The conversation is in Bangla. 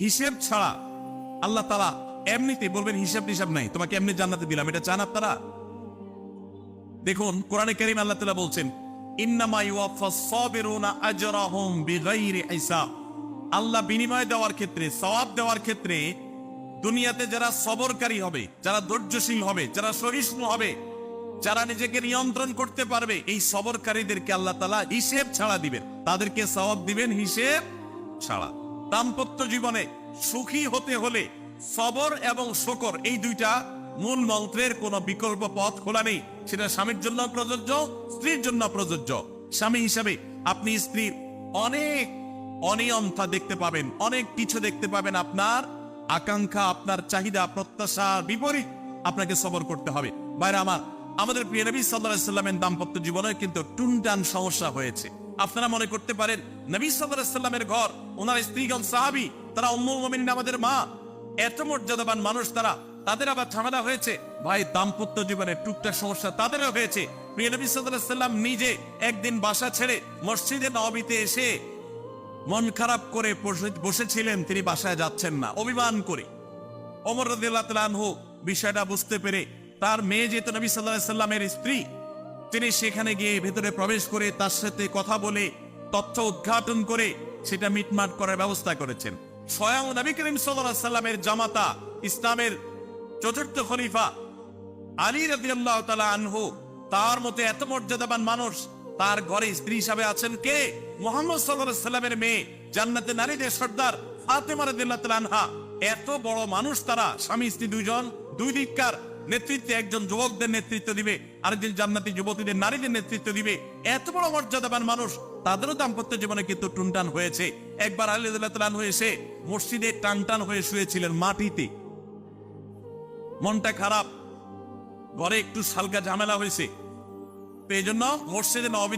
হিসেব ছাড়া আল্লাহ তালা এমনিতে বলবেন, হিসাব টিসাব নাই। তোমাকে এমনি জান্নাতে দিলাম। এটা চান আপনারা? দেখুন, কোরআনে কারিম আল্লাহ তালা বলছেন আল্লাহ বিনিময় দেওয়ার ক্ষেত্রে, সওয়াব দেওয়ার ক্ষেত্রে দুনিয়াতে যারা সবরকারী হবে, যারা ধৈর্যশীল হবে, যারা সহিষ্ণু হবে, যারা নিজেকে নিয়ন্ত্রণ করতে পারবে, এই সবরকারীদেরকে আল্লাহ তালা হিসেব ছাড়া দিবেন। তাদেরকে সওয়াব দিবেন হিসেব ছাড়া। দাম্পত্য জীবনে সুখী হতে হলে সবর এবং শকর এই দুইটা মূল মন্ত্রের কোনো বিকল্প পথ খোলা নেই। সেটা স্বামীর জন্য প্রযোজ্য, স্ত্রীর জন্য প্রযোজ্য। স্বামী হিসাবে আপনি স্ত্রীর অনেক অনিয়মতা দেখতে পাবেন, অনেক কিছু দেখতে পাবেন আপনার আকাঙ্ক্ষা, আপনার চাহিদা, প্রত্যাশার বিপরীত আপনাকে সবর করতে হবে। বাইরে আমার, আমাদের প্রিয় নবী সাল্লাহ সাল্লামের দাম্পত্য জীবনে কিন্তু টুনটান সমস্যা হয়েছে। আপনারা মনে করতে পারেন, নবী সাল্লামের ঘর, ওনার স্ত্রীগণ সাহাবি, তারা মুমিনিন আমাদের মা। এত মর্যাদাবান মানুষ তারা, তাদের আবার ঝামেলা হয়েছে। ভাই, দাম্পত্য জীবনে টুকটাক সমস্যা তাদেরও হয়েছে। প্রিয় নবী সাল্লাম নিজে একদিন বাসা ছেড়ে মসজিদে নবীতে এসে মন খারাপ করে বসেছিলেন, তিনি বাসায় যাচ্ছেন না। অভিমান করে। অমর রাদিয়াল্লাহু বিষয়টা বুঝতে পেরে তার মেয়ে যেহেতু নবী সাল্লাহ সাল্লামের স্ত্রী তিনি সেখানে গিয়ে ভেতরে প্রবেশ করে তার সাথে কথা বলে, তথ্য উদ্ঘাটন করে সেটা মিটমাট করার ব্যবস্থা করেছেন। স্বয়ং নবী করিম সাল্লামের জামাতা, ইসলামের চতুর্থ খলিফা আলী রাদিয়াল্লাহু তাআলা আনহু, তার মতো এত মর্যাদাবান মানুষ, তার ঘরে স্ত্রী হিসাবে আছেন কে? মোহাম্মদ সাল্লামের মেয়ে, জান্নাতে নারীদের সর্দার ফাতেমা রাদিয়াল্লাহু আনহা। এত বড় মানুষ তারা, স্বামী, স্ত্রী দুইজন, দুই দিককার নেতৃত্বে একজন যুবকদের নেতৃত্ব দিবে, আরেকজন জান্নাতি যুবতীদের, নারীদের নেতৃত্ব দিবে। এত বড় মর্যাদাবান মানুষ, তাদেরও দাম্পত্য জীবনে কিন্তু টুনটান হয়েছে। একবার আলিদুল্লাহ হয়েছে মসজিদে টান টান হয়ে শুয়েছিলেন মাটিতে। মনটা খারাপ, ঘরে একটু সালকা ঝামেলা হয়েছে। এই জন্য মসজিদে নবী